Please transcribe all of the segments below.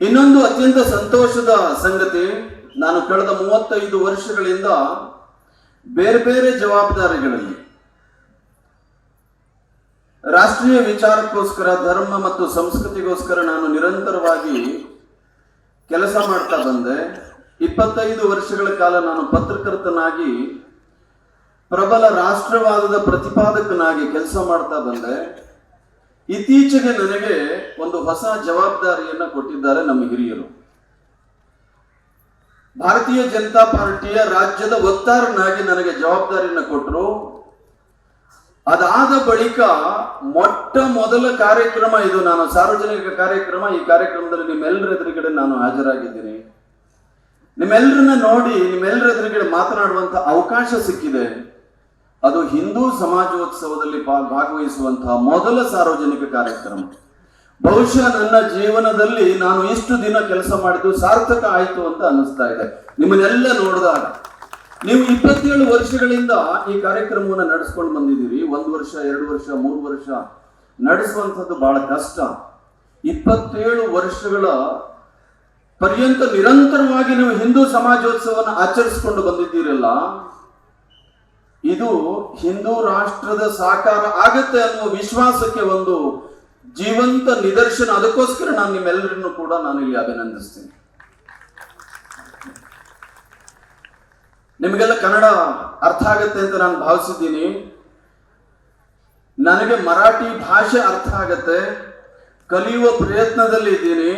ಇನ್ನೊಂದು ಅತ್ಯಂತ ಸಂತೋಷದ ಸಂಗತಿ, ನಾನು ಕಳೆದ ಮೂವತ್ತೈದು ವರ್ಷಗಳಿಂದ ಬೇರೆ ಬೇರೆ ಜವಾಬ್ದಾರಿಗಳಲ್ಲಿ ರಾಷ್ಟ್ರೀಯ ವಿಚಾರಕ್ಕೋಸ್ಕರ, ಧರ್ಮ ಮತ್ತು ಸಂಸ್ಕೃತಿಗೋಸ್ಕರ ನಾನು ನಿರಂತರವಾಗಿ ಕೆಲಸ ಮಾಡ್ತಾ ಬಂದೆ. ಇಪ್ಪತ್ತೈದು ವರ್ಷಗಳ ಕಾಲ ನಾನು ಪತ್ರಕರ್ತನಾಗಿ, ಪ್ರಬಲ ರಾಷ್ಟ್ರವಾದದ ಪ್ರತಿಪಾದಕನಾಗಿ ಕೆಲಸ ಮಾಡ್ತಾ ಬಂದೆ. ಇತ್ತೀಚೆಗೆ ನನಗೆ ಒಂದು ಹೊಸ ಜವಾಬ್ದಾರಿಯನ್ನ ಕೊಟ್ಟಿದ್ದಾರೆ ನಮ್ಮ ಹಿರಿಯರು. ಭಾರತೀಯ ಜನತಾ ಪಾರ್ಟಿಯ ರಾಜ್ಯದ ವಕ್ತಾರನಾಗಿ ನನಗೆ ಜವಾಬ್ದಾರಿಯನ್ನ ಕೊಟ್ಟರು ಅದಾದ ಬಳಿಕ ಮೊಟ್ಟ ಮೊದಲ ಕಾರ್ಯಕ್ರಮ ಇದು. ನಾನು ಸಾರ್ವಜನಿಕ ಕಾರ್ಯಕ್ರಮ. ಈ ಕಾರ್ಯಕ್ರಮದಲ್ಲಿ ನಿಮ್ಮೆಲ್ಲರ ಎದುರುಗಡೆ ನಾನು ಹಾಜರಾಗಿದ್ದೀನಿ. ನಿಮ್ಮೆಲ್ಲರನ್ನ ನೋಡಿ ನಿಮ್ಮೆಲ್ಲರ ಎದುರುಗಡೆ ಮಾತನಾಡುವಂತ ಅವಕಾಶ ಸಿಕ್ಕಿದೆ. ಅದು ಹಿಂದೂ ಸಮಾಜೋತ್ಸವದಲ್ಲಿ ಭಾಗವಹಿಸುವಂತಹ ಮೊದಲ ಸಾರ್ವಜನಿಕ ಕಾರ್ಯಕ್ರಮ. ಬಹುಶಃ ನನ್ನ ಜೀವನದಲ್ಲಿ ನಾನು ಇಷ್ಟು ದಿನ ಕೆಲಸ ಮಾಡಿದ್ದು ಸಾರ್ಥಕ ಆಯಿತು ಅಂತ ಅನ್ನಿಸ್ತಾ ಇದೆ. ನಿಮ್ಮನ್ನೆಲ್ಲ ನೋಡಿದಾಗ, ನೀವು ಇಪ್ಪತ್ತೇಳು ವರ್ಷಗಳಿಂದ ಈ ಕಾರ್ಯಕ್ರಮವನ್ನು ನಡೆಸ್ಕೊಂಡು ಬಂದಿದ್ದೀರಿ. ಒಂದು ವರ್ಷ, ಎರಡು ವರ್ಷ, ಮೂರು ವರ್ಷ ನಡೆಸುವಂಥದ್ದು ಬಹಳ ಕಷ್ಟ. ಇಪ್ಪತ್ತೇಳು ವರ್ಷಗಳ ಪರ್ಯಂತ ನಿರಂತರವಾಗಿ ನೀವು ಹಿಂದೂ ಸಮಾಜೋತ್ಸವವನ್ನು ಆಚರಿಸಿಕೊಂಡು ಬಂದಿದ್ದೀರಲ್ಲ ಇದು ಹಿಂದೂ ರಾಷ್ಟ್ರದ ಸಾಕಾರ ಆಗತ್ತೆ ಅನ್ನುವ ವಿಶ್ವಾಸಕ್ಕೆ ಒಂದು ಜೀವಂತ ನಿದರ್ಶನ. ಅದಕ್ಕೋಸ್ಕರ ನಾನು ನಿಮ್ಮೆಲ್ಲರನ್ನು ಕೂಡ ನಾನು ಇಲ್ಲಿ ಅಭಿನಂದಿಸ್ತೀನಿ. ನಿಮಗೆಲ್ಲ ಕನ್ನಡ ಅರ್ಥ ಆಗತ್ತೆ ಅಂತ ನಾನು ಭಾವಿಸಿದ್ದೀನಿ. ನನಗೆ ಮರಾಠಿ ಭಾಷೆ ಅರ್ಥ ಆಗತ್ತೆ. ಕಲಿಯುವ ಪ್ರಯತ್ನದಲ್ಲಿ ಇದ್ದೀನಿ.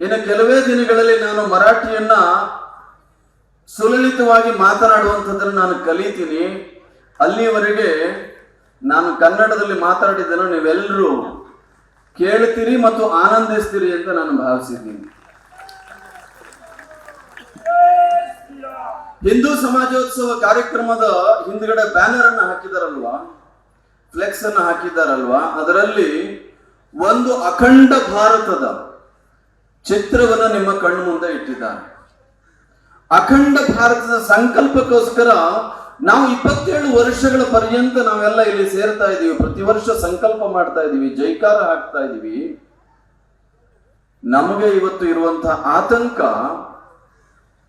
ಇನ್ನು ಕೆಲವೇ ದಿನಗಳಲ್ಲಿ ನಾನು ಮರಾಠಿಯನ್ನ ಸುಲಲಿತವಾಗಿ ಮಾತನಾಡುವಂಥದ್ದನ್ನು ನಾನು ಕಲಿತೀನಿ. ಅಲ್ಲಿಯವರೆಗೆ ನಾನು ಕನ್ನಡದಲ್ಲಿ ಮಾತಾಡಿದ್ದನ್ನು ನೀವೆಲ್ಲರೂ ಕೇಳ್ತೀರಿ ಮತ್ತು ಆನಂದಿಸ್ತೀರಿ ಅಂತ ನಾನು ಭಾವಿಸಿದ್ದೀನಿ. ಹಿಂದೂ ಸಮಾಜೋತ್ಸವ ಕಾರ್ಯಕ್ರಮದ ಹಿಂದ್ಗಡೆ ಬ್ಯಾನರ್ ಅನ್ನು ಹಾಕಿದಾರಲ್ವಾ? ಫ್ಲೆಕ್ಸ್ ಅನ್ನು ಹಾಕಿದಾರಲ್ವಾ? ಅದರಲ್ಲಿ ಒಂದು ಅಖಂಡ ಭಾರತದ ಚಿತ್ರವನ್ನು ನಿಮ್ಮ ಕಣ್ಣು ಮುಂದೆ ಇಟ್ಟಿದ್ದಾರೆ. ಅಖಂಡ ಭಾರತದ ಸಂಕಲ್ಪಕ್ಕೋಸ್ಕರ ನಾವು ಇಪ್ಪತ್ತೇಳು ವರ್ಷಗಳ ಪರ್ಯಂತ ನಾವೆಲ್ಲ ಇಲ್ಲಿ ಸೇರ್ತಾ ಇದೀವಿ ಪ್ರತಿ ವರ್ಷ ಸಂಕಲ್ಪ ಮಾಡ್ತಾ ಇದೀವಿ ಜೈಕಾರ ಹಾಕ್ತಾ ಇದೀವಿ ನಮಗೆ ಇವತ್ತು ಇರುವಂತಹ ಆತಂಕ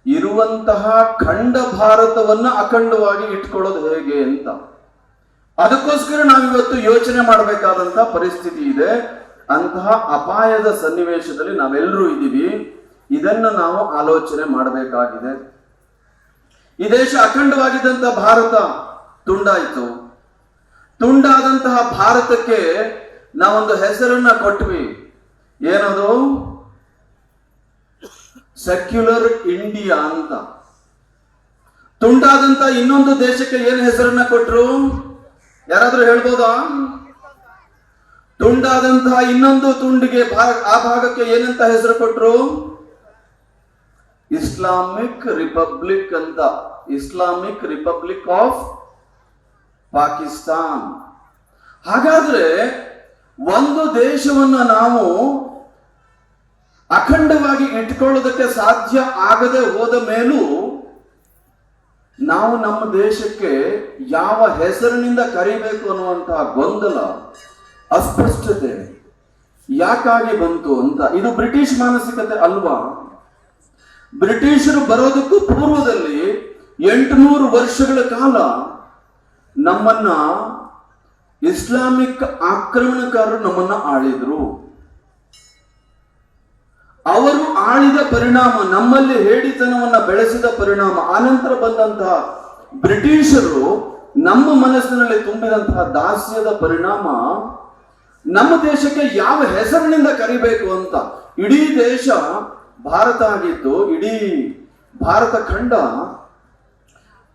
ಇರುವಂತಹ ಖಂಡ ಭಾರತವನ್ನ ಅಖಂಡವಾಗಿ ಇಟ್ಕೊಳ್ಳೋದು ಹೇಗೆ ಅಂತ. ಅದಕ್ಕೋಸ್ಕರ ನಾವಿವತ್ತು ಯೋಚನೆ ಮಾಡಬೇಕಾದಂತಹ ಪರಿಸ್ಥಿತಿ ಇದೆ. ಅಂತಹ ಅಪಾಯದ ಸನ್ನಿವೇಶದಲ್ಲಿ ನಾವೆಲ್ಲರೂ ಇದ್ದೀವಿ. ಇದನ್ನ ನಾವು ಆಲೋಚನೆ ಮಾಡಬೇಕಾಗಿದೆ. ಈ ದೇಶ ಅಖಂಡವಾಗಿದ್ದಂತಹ ಭಾರತ ತುಂಡಾಯಿತು. ತುಂಡಾದಂತಹ ಭಾರತಕ್ಕೆ ನಾವೊಂದು ಹೆಸರನ್ನ ಕೊಟ್ವಿ. ಏನದು? ಸೆಕ್ಯುಲರ್ ಇಂಡಿಯಾ ಅಂತ. ತುಂಡಾದಂತ ಇನ್ನೊಂದು ದೇಶಕ್ಕೆ ಏನು ಹೆಸರನ್ನ ಕೊಟ್ರು? ಯಾರಾದ್ರೂ ಹೇಳ್ಬೋದಾ? ತುಂಡಾದಂತಹ ಇನ್ನೊಂದು ತುಂಡಿಗೆ ಆ ಭಾಗಕ್ಕೆ ಏನಂತ ಹೆಸರು ಕೊಟ್ರು? ಇಸ್ಲಾಮಿಕ್ ರಿಪಬ್ಲಿಕ್ ಅಂತ, ಇಸ್ಲಾಮಿಕ್ ರಿಪಬ್ಲಿಕ್ ಆಫ್ ಪಾಕಿಸ್ತಾನ್. ಹಾಗಾದ್ರೆ ಒಂದು ದೇಶವನ್ನ ನಾವು ಅಖಂಡವಾಗಿ ಇಟ್ಕೊಳ್ಳೋದಕ್ಕೆ ಸಾಧ್ಯ ಆಗದೆ ಹೋದ ಮೇಲೂ ನಾವು ನಮ್ಮ ದೇಶಕ್ಕೆ ಯಾವ ಹೆಸರಿನಿಂದ ಕರಿಬೇಕು ಅನ್ನುವಂತಹ ಗೊಂದಲ, ಅಸ್ಪಷ್ಟತೆ ಯಾಕಾಗಿ ಬಂತು ಅಂತ. ಇದು ಬ್ರಿಟಿಷ್ ಮಾನಸಿಕತೆ ಅಲ್ವಾ? ಬ್ರಿಟಿಷರು ಬರೋದಕ್ಕೂ ಪೂರ್ವದಲ್ಲಿ ಎಂಟುನೂರು ವರ್ಷಗಳ ಕಾಲ ನಮ್ಮನ್ನ ಇಸ್ಲಾಮಿಕ್ ಆಕ್ರಮಣಕಾರರು ನಮ್ಮನ್ನ ಆಳಿದ್ರು. ಅವರು ಆಳಿದ ಪರಿಣಾಮ, ನಮ್ಮಲ್ಲಿ ಹೇಳಿತನವನ್ನ ಬೆಳೆಸಿದ ಪರಿಣಾಮ, ಆನಂತರ ಬಂದಂತಹ ಬ್ರಿಟಿಷರು ನಮ್ಮ ಮನಸ್ಸಿನಲ್ಲಿ ತುಂಬಿದಂತಹ ದಾಸ್ಯದ ಪರಿಣಾಮ, ನಮ್ಮ ದೇಶಕ್ಕೆ ಯಾವ ಹೆಸರಿನಿಂದ ಕರಿಬೇಕು ಅಂತ ಇಡೀ ದೇಶ ಭಾರತ ಆಗಿತ್ತು ಇಡೀ ಭಾರತ ಖಂಡ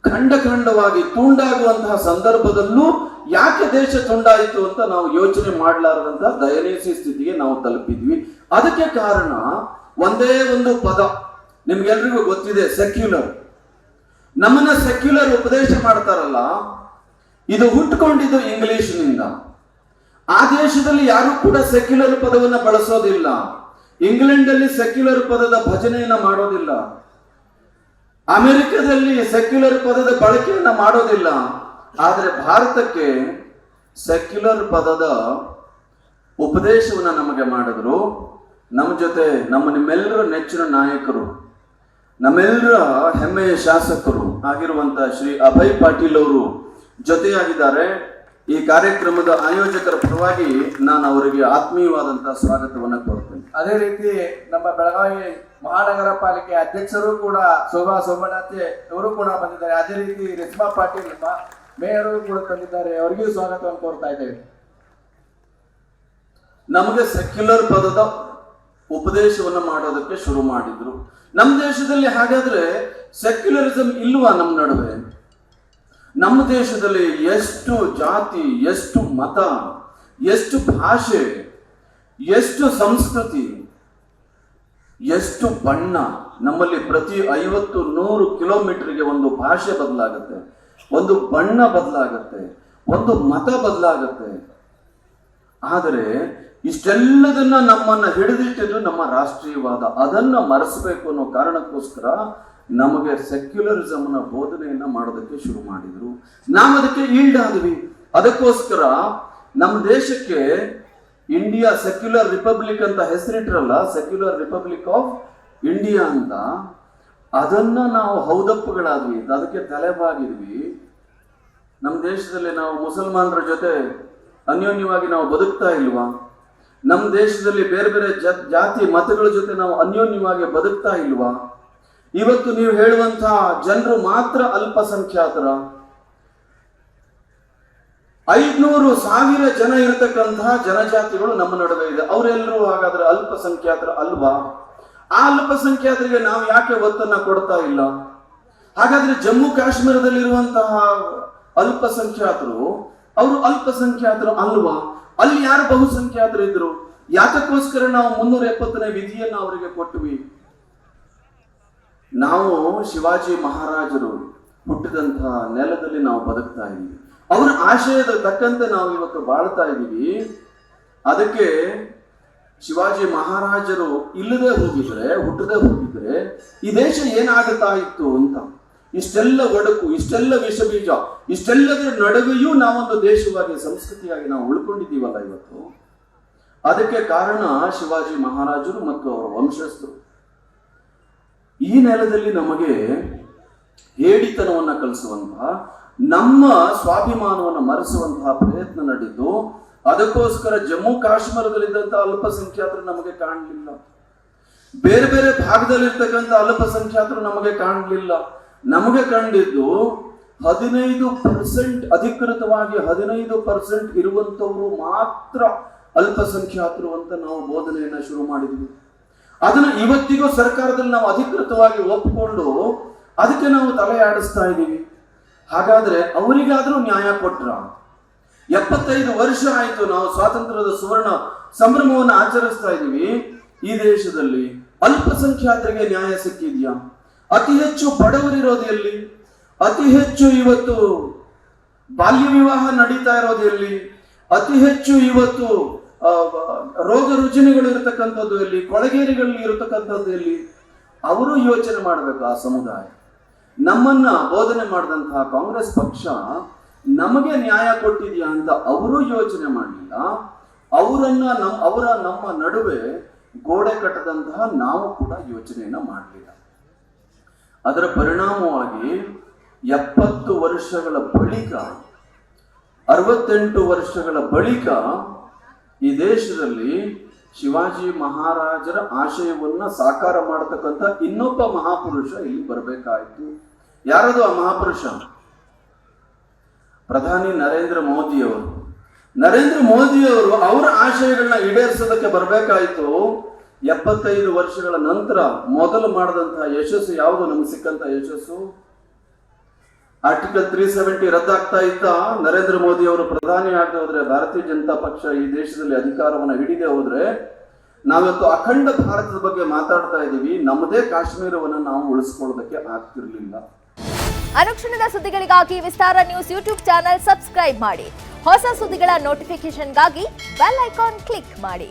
ಖಂಡ ಖಂಡವಾಗಿ ತುಂಡಾಗುವಂತಹ ಸಂದರ್ಭದಲ್ಲೂ ಯಾಕೆ ದೇಶ ತುಂಡಾಯಿತು ಅಂತ ನಾವು ಯೋಚನೆ ಮಾಡಲಾರದಂತಹ ದಯನೀಯ ಸ್ಥಿತಿಗೆ ನಾವು ತಲುಪಿದ್ವಿ. ಅದಕ್ಕೆ ಕಾರಣ ಒಂದೇ ಒಂದು ಪದ ನಿಮ್ಗೆಲ್ರಿಗೂ ಗೊತ್ತಿದೆ ಸೆಕ್ಯುಲರ್ ನಮ್ಮನ್ನ ಸೆಕ್ಯುಲರ್ ಉಪದೇಶ ಮಾಡ್ತಾರಲ್ಲ, ಇದು ಹುಟ್ಟುಕೊಂಡಿದ್ದು ಇಂಗ್ಲಿಷ್ನಿಂದ. ಆ ದೇಶದಲ್ಲಿ ಯಾರು ಕೂಡ ಸೆಕ್ಯುಲರ್ ಪದವನ್ನು ಬಳಸೋದಿಲ್ಲ. ಇಂಗ್ಲೆಂಡ್ ಅಲ್ಲಿ ಸೆಕ್ಯುಲರ್ ಪದದ ಭಜನೆಯನ್ನ ಮಾಡೋದಿಲ್ಲ. ಅಮೆರಿಕದಲ್ಲಿ ಸೆಕ್ಯುಲರ್ ಪದದ ಬಳಕೆಯನ್ನ ಮಾಡೋದಿಲ್ಲ. ಆದರೆ ಭಾರತಕ್ಕೆ ಸೆಕ್ಯುಲರ್ ಪದದ ಉಪದೇಶವನ್ನ ನಮಗೆ ಮಾಡಿದ್ರು. ನಮ್ಮ ಜೊತೆ ನಮ್ಮ ನಿಮ್ಮೆಲ್ಲರ ನೆಚ್ಚಿನ ನಾಯಕರು, ನಮ್ಮೆಲ್ಲರ ಹೆಮ್ಮೆಯ ಶಾಸಕರು ಆಗಿರುವಂತಹ ಶ್ರೀ ಅಭಯ್ ಪಾಟೀಲ್ ಅವರು ಜೊತೆಯಾಗಿದ್ದಾರೆ. ಈ ಕಾರ್ಯಕ್ರಮದ ಆಯೋಜಕರ ಪರವಾಗಿ ನಾನು ಅವರಿಗೆ ಆತ್ಮೀಯವಾದಂತಹ ಸ್ವಾಗತವನ್ನು ಕೋರ್ತೇನೆ ಅದೇ ರೀತಿ ನಮ್ಮ ಬೆಳಗಾವಿ ಮಹಾನಗರ ಪಾಲಿಕೆ ಅಧ್ಯಕ್ಷರು ಕೂಡ ಶೋಭಾ ಸೋಮನಾಥೆ ಅವರು ಕೂಡ ಬಂದಿದ್ದಾರೆ. ಅದೇ ರೀತಿ ರೇಷ್ಮಾ ಪಾಟೀಲ್ ನಮ್ಮ ಮೇಯರ್ ಕೂಡ ಬಂದಿದ್ದಾರೆ ಅವರಿಗೂ ಸ್ವಾಗತವನ್ನು ಕೋರ್ತಾ ಇದ್ದೇವೆ. ನಮಗೆ ಸೆಕ್ಯುಲರ್ ಪದದ ಉಪದೇಶವನ್ನು ಮಾಡೋದಕ್ಕೆ ಶುರು ಮಾಡಿದ್ರು. ನಮ್ಮ ದೇಶದಲ್ಲಿ ಹಾಗಾದ್ರೆ ಸೆಕ್ಯುಲರಿಸಂ ಇಲ್ವಾ ನಮ್ಮ ನಡುವೆ? ನಮ್ಮ ದೇಶದಲ್ಲಿ ಎಷ್ಟು ಜಾತಿ, ಎಷ್ಟು ಮತ, ಎಷ್ಟು ಭಾಷೆ, ಎಷ್ಟು ಸಂಸ್ಕೃತಿ, ಎಷ್ಟು ಬಣ್ಣ, ನಮ್ಮಲ್ಲಿ ಪ್ರತಿ ಐವತ್ತು ನೂರು ಕಿಲೋಮೀಟರ್ಗೆ ಒಂದು ಭಾಷೆ ಬದಲಾಗುತ್ತೆ. ಒಂದು ಬಣ್ಣ ಬದಲಾಗುತ್ತೆ. ಒಂದು ಮತ ಬದಲಾಗುತ್ತೆ. ಆದರೆ ಇಷ್ಟೆಲ್ಲದನ್ನ ನಮ್ಮನ್ನ ಹಿಡಿದಿಟ್ಟಿದ್ದು ನಮ್ಮ ರಾಷ್ಟ್ರೀಯವಾದ. ಅದನ್ನ ಮರೆಸಬೇಕು ಅನ್ನೋ ಕಾರಣಕ್ಕೋಸ್ಕರ ನಮಗೆ ಸೆಕ್ಯುಲರಿಸಮ್ನ ಬೋಧನೆಯನ್ನ ಮಾಡೋದಕ್ಕೆ ಶುರು ಮಾಡಿದ್ರು. ನಾವು ಅದಕ್ಕೆ ಈಲ್ಡ್ ಆದ್ವಿ. ಅದಕ್ಕೋಸ್ಕರ ನಮ್ಮ ದೇಶಕ್ಕೆ ಇಂಡಿಯಾ ಸೆಕ್ಯುಲರ್ ರಿಪಬ್ಲಿಕ್ ಅಂತ ಹೆಸರಿಟ್ರಲ್ಲ ಸೆಕ್ಯುಲರ್ ರಿಪಬ್ಲಿಕ್ ಆಫ್ ಇಂಡಿಯಾ ಅಂತ, ಅದನ್ನ ನಾವು ಹೌದಪ್ಪಗಳಾದ್ವಿ. ಅದಕ್ಕೆ ತಲೆಬಾಗಿದ್ವಿ. ನಮ್ಮ ದೇಶದಲ್ಲಿ ನಾವು ಮುಸಲ್ಮಾನರ ಜೊತೆ ಅನ್ಯೋನ್ಯವಾಗಿ ನಾವು ಬದುಕ್ತಾ ಇಲ್ವಾ? ನಮ್ಮ ದೇಶದಲ್ಲಿ ಬೇರೆ ಬೇರೆ ಜಾತಿ, ಮತಗಳ ಜೊತೆ ನಾವು ಅನ್ಯೋನ್ಯವಾಗಿ ಬದುಕ್ತಾ ಇಲ್ವಾ? ಇವತ್ತು ನೀವು ಹೇಳುವಂತಹ ಜನರು ಮಾತ್ರ ಅಲ್ಪಸಂಖ್ಯಾತರ. ಐದ್ನೂರು ಸಾವಿರ ಜನ ಇರತಕ್ಕಂತಹ ಜನಜಾತಿಗಳು ನಮ್ಮ ನಡುವೆ ಇದೆ. ಅವರೆಲ್ಲರೂ ಹಾಗಾದ್ರೆ ಅಲ್ಪಸಂಖ್ಯಾತರ ಅಲ್ವಾ? ಆ ಅಲ್ಪಸಂಖ್ಯಾತರಿಗೆ ನಾವು ಯಾಕೆ ಒತ್ತನ್ನ ಕೊಡ್ತಾ ಇಲ್ಲ? ಹಾಗಾದ್ರೆ ಜಮ್ಮು ಕಾಶ್ಮೀರದಲ್ಲಿರುವಂತಹ ಅಲ್ಪಸಂಖ್ಯಾತರು, ಅವರು ಅಲ್ಪಸಂಖ್ಯಾತರು ಅಲ್ವಾ? ಅಲ್ಲಿ ಯಾರು ಬಹುಸಂಖ್ಯಾತರು ಇದ್ರು ಯಾತಕ್ಕೋಸ್ಕರ ನಾವು ಮುನ್ನೂರ ಎಪ್ಪತ್ತನೇ ವಿಧಿಯನ್ನು ಅವರಿಗೆ ಕೊಟ್ವಿ. ನಾವು ಶಿವಾಜಿ ಮಹಾರಾಜರು ಹುಟ್ಟಿದಂತಹ ನೆಲದಲ್ಲಿ ನಾವು ಬದುಕ್ತಾ ಇದ್ದೀವಿ. ಅವರ ಆಶಯದ ತಕ್ಕಂತೆ ನಾವು ಇವತ್ತು ಬಾಳ್ತಾ ಇದ್ದೀವಿ. ಅದಕ್ಕೆ ಶಿವಾಜಿ ಮಹಾರಾಜರು ಇಲ್ಲದೆ ಹೋಗಿದ್ರೆ, ಹುಟ್ಟದೆ ಹೋಗಿದ್ರೆ ಈ ದೇಶ ಏನಾಗುತ್ತಾ ಇತ್ತು ಅಂತ. ಇಷ್ಟೆಲ್ಲ ಒಡಕು ಇಷ್ಟೆಲ್ಲ ವಿಷಬೀಜ, ಇಷ್ಟೆಲ್ಲದರ ನಡುವೆಯೂ ನಾವೊಂದು ದೇಶವಾಗಿ ಸಂಸ್ಕೃತಿಯಾಗಿ ನಾವು ಉಳ್ಕೊಂಡಿದ್ದೀವಲ್ಲ ಇವತ್ತು. ಅದಕ್ಕೆ ಕಾರಣ ಶಿವಾಜಿ ಮಹಾರಾಜರು ಮತ್ತು ಅವರ ವಂಶಸ್ಥರು. ಈ ನೆಲದಲ್ಲಿ ನಮಗೆ ಹೇಡಿತನವನ್ನ ಕಲಿಸುವಂತಹ, ನಮ್ಮ ಸ್ವಾಭಿಮಾನವನ್ನು ಮರೆಸುವಂತಹ ಪ್ರಯತ್ನ ನಡೆದು, ಅದಕ್ಕೋಸ್ಕರ ಜಮ್ಮು ಕಾಶ್ಮೀರದಲ್ಲಿದ್ದಂತಹ ಅಲ್ಪಸಂಖ್ಯಾತರು ನಮಗೆ ಕಾಣಲಿಲ್ಲ. ಬೇರೆ ಬೇರೆ ಭಾಗದಲ್ಲಿರ್ತಕ್ಕಂಥ ಅಲ್ಪಸಂಖ್ಯಾತರು ನಮಗೆ ಕಾಣಲಿಲ್ಲ. ನಮಗೆ ಕಂಡಿದ್ದು ಹದಿನೈದು ಪರ್ಸೆಂಟ್, ಅಧಿಕೃತವಾಗಿ ಹದಿನೈದು ಪರ್ಸೆಂಟ್ ಇರುವಂತವರು ಮಾತ್ರ ಅಲ್ಪಸಂಖ್ಯಾತರು ಅಂತ ನಾವು ಬೋಧನೆಯನ್ನ ಶುರು ಮಾಡಿದ್ವಿ. ಅದನ್ನ ಇವತ್ತಿಗೂ ಸರ್ಕಾರದಲ್ಲಿ ನಾವು ಅಧಿಕೃತವಾಗಿ ಒಪ್ಪಿಕೊಂಡು ಅದಕ್ಕೆ ನಾವು ತಲೆ ಆಡಿಸ್ತಾ ಇದ್ದೀವಿ. ಹಾಗಾದ್ರೆ ಅವರಿಗಾದ್ರೂ ನ್ಯಾಯ ಕೊಟ್ರ? ಎಪ್ಪತ್ತೈದು ವರ್ಷ ಆಯಿತು ನಾವು ಸ್ವಾತಂತ್ರ್ಯದ ಸುವರ್ಣ ಸಂಭ್ರಮವನ್ನು ಆಚರಿಸ್ತಾ ಇದ್ದೀವಿ. ಈ ದೇಶದಲ್ಲಿ ಅಲ್ಪಸಂಖ್ಯಾತರಿಗೆ ನ್ಯಾಯ ಸಿಕ್ಕಿದ್ಯಾ? ಅತಿ ಹೆಚ್ಚು ಬಡವರಿರೋದು ಎಲ್ಲಿ? ಅತಿ ಹೆಚ್ಚು ಇವತ್ತು ಬಾಲ್ಯ ವಿವಾಹ ನಡೀತಾ ಇರೋದು ಎಲ್ಲಿ? ಅತಿ ಹೆಚ್ಚು ಇವತ್ತು ರೋಗ ರುಜಿನಗಳು ಇರತಕ್ಕಂಥದ್ದು ಎಲ್ಲಿ, ಕೊಳಗೇರಿಗಳಲ್ಲಿ ಇರತಕ್ಕಂಥದ್ದು ಎಲ್ಲಿ, ಅವರು ಯೋಚನೆ ಮಾಡಬೇಕು ಆ ಸಮುದಾಯ. ನಮ್ಮನ್ನ ಬೋಧನೆ ಮಾಡಿದಂತಹ ಕಾಂಗ್ರೆಸ್ ಪಕ್ಷ ನಮಗೆ ನ್ಯಾಯ ಕೊಟ್ಟಿದ್ಯಾ ಅಂತ ಅವರು ಯೋಚನೆ ಮಾಡಲಿಲ್ಲ. ಅವರನ್ನ ನಮ್, ಅವರ ನಮ್ಮ ನಡುವೆ ಗೋಡೆ ಕಟ್ಟದಂತಹ ನಾವು ಕೂಡ ಯೋಚನೆಯನ್ನ ಮಾಡಲಿಲ್ಲ. ಅದರ ಪರಿಣಾಮವಾಗಿ ಎಪ್ಪತ್ತು ವರ್ಷಗಳ ಬಳಿಕ, ಅರವತ್ತೆಂಟು ವರ್ಷಗಳ ಬಳಿಕ ಈ ದೇಶದಲ್ಲಿ ಶಿವಾಜಿ ಮಹಾರಾಜರ ಆಶಯವನ್ನ ಸಾಕಾರ ಮಾಡತಕ್ಕಂತ ಇನ್ನೊಬ್ಬ ಮಹಾಪುರುಷ ಇಲ್ಲಿ ಬರಬೇಕಾಯಿತು. ಯಾರದು ಆ ಮಹಾಪುರುಷ? ಪ್ರಧಾನಿ ನರೇಂದ್ರ ಮೋದಿಯವರು. ನರೇಂದ್ರ ಮೋದಿಯವರು ಅವರ ಆಶಯಗಳನ್ನ ಈಡೇರಿಸೋದಕ್ಕೆ ಬರಬೇಕಾಯಿತು. ಎಪ್ಪತ್ತೈದು ವರ್ಷಗಳ ನಂತರ ಮೊದಲು ಮಾಡಿದಂತಹ ಯಶಸ್ಸು ಯಾವುದು? ನಮ್ಗೆ ಸಿಕ್ಕಂತ ಯಶಸ್ಸು? ಆರ್ಟಿಕಲ್ ತ್ರೀ ಸೆವೆಂಟಿ ರದ್ದಾಗ್ತಾ ಇತ್ತ. ನರೇಂದ್ರ ಮೋದಿ ಅವರು ಪ್ರಧಾನಿ ಆಗದೆ ಹೋದ್ರೆ, ಭಾರತೀಯ ಜನತಾ ಪಕ್ಷ ಈ ದೇಶದಲ್ಲಿ ಅಧಿಕಾರವನ್ನು ಹಿಡಿದೇ ಹೋದ್ರೆ, ನಾವಿವತ್ತು ಅಖಂಡ ಭಾರತದ ಬಗ್ಗೆ ಮಾತಾಡ್ತಾ ಇದ್ದೀವಿ. ನಮ್ಮದೇ ಕಾಶ್ಮೀರವನ್ನು ನಾವು ಉಳಿಸ್ಕೊಳ್ಳೋದಕ್ಕೆ ಆಗ್ತಿರ್ಲಿಲ್ಲ. ಅನುಕ್ಷಣದ ಸುದ್ದಿಗಳಿಗಾಗಿ Vistara news YouTube channel subscribe ಮಾಡಿ. ಹೊಸ ಸುದ್ದಿಗಳ ನೋಟಿಫಿಕೇಶನ್ಗಾಗಿ ಬೆಲ್ ಐಕಾನ್ ಕ್ಲಿಕ್ ಮಾಡಿ.